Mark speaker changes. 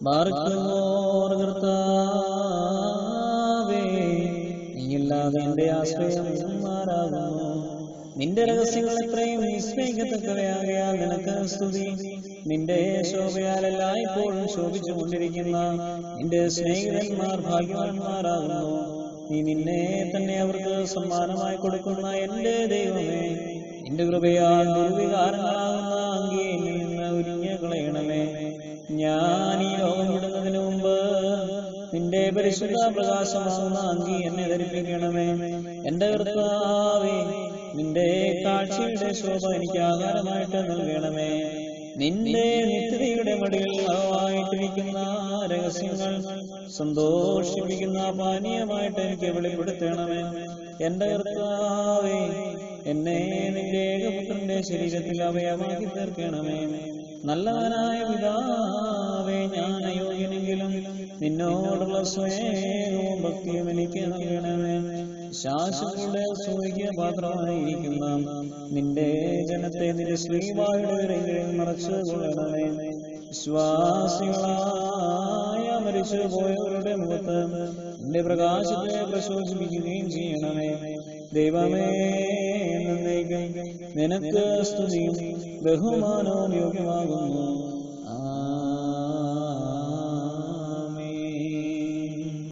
Speaker 1: ബാർക്കുമോർ കർത്താവേ നീയില്ലാതെ എന്റെ ആശ്രയം മാറാകുന്നു നിന്റെ രഹസ്യങ്ങൾ എത്രയും വിസ്മയിക്കത്തക്കവയാകയാൽ നിനക്ക് സ്തുതി. നിന്റെ ശോഭയാൽ എല്ലായ്പ്പോഴും ശോഭിച്ചുകൊണ്ടിരിക്കുന്ന നിന്റെ സ്നേഹിതന്മാർ ഭാഗ്യവാന്മാരാകുന്നു. നീ നിന്നെ തന്നെ അവർക്ക് സമ്മാനമായി കൊടുക്കുന്ന എന്റെ ദൈവമേ നിന്റെ കൃപയാൽ ദുർവികാരങ്ങളാകുന്ന അങ്കിയെ പരിശുദ്ധ പ്രകാശമാകുന്ന അങ്കി എന്നെ ധരിപ്പിക്കണമേ. എന്റെ കർത്താവേ നിന്റെ കാഴ്ചയുടെ ശോഭ എനിക്ക് ആഹാരമായിട്ട് നൽകണമേ. നിന്റെ നിത്യതയുടെ മടിയിൽ അളവായിട്ടിരിക്കുന്ന രഹസ്യങ്ങൾ സന്തോഷിപ്പിക്കുന്ന പാനീയമായിട്ട് എനിക്ക് വെളിപ്പെടുത്തണമേ. എന്റെ കർത്താവേ എന്നെ നിന്റെ ഏകപുത്രന്റെ ശരീരത്തിൽ അവയമാക്കി തീർക്കണമേ. നല്ലവനായ പിതാവേ ഞാൻ അയോഗ്യനെങ്കിലും നിന്നോടുള്ള സ്വയവും ഭക്തിയും എനിക്ക് നൽകണമേ. ശാശ്വതയുടെ സൂര്യ പാത്രമായിരിക്കുന്ന നിന്റെ ജനത്തെ നിന്റെ ശ്രീവായുടെ മറച്ചു കൊള്ളണമേ. വിശ്വാസികളായ മരിച്ചു പോയവരുടെ മുഖത്ത് നിന്റെ പ്രകാശത്തെ പ്രശോഭിപ്പിക്കുകയും ചെയ്യണമേ. ദൈവമേ നിനക്ക് സ്തുതിയും ബഹുമാനവും യോഗ്യമാകുന്നു.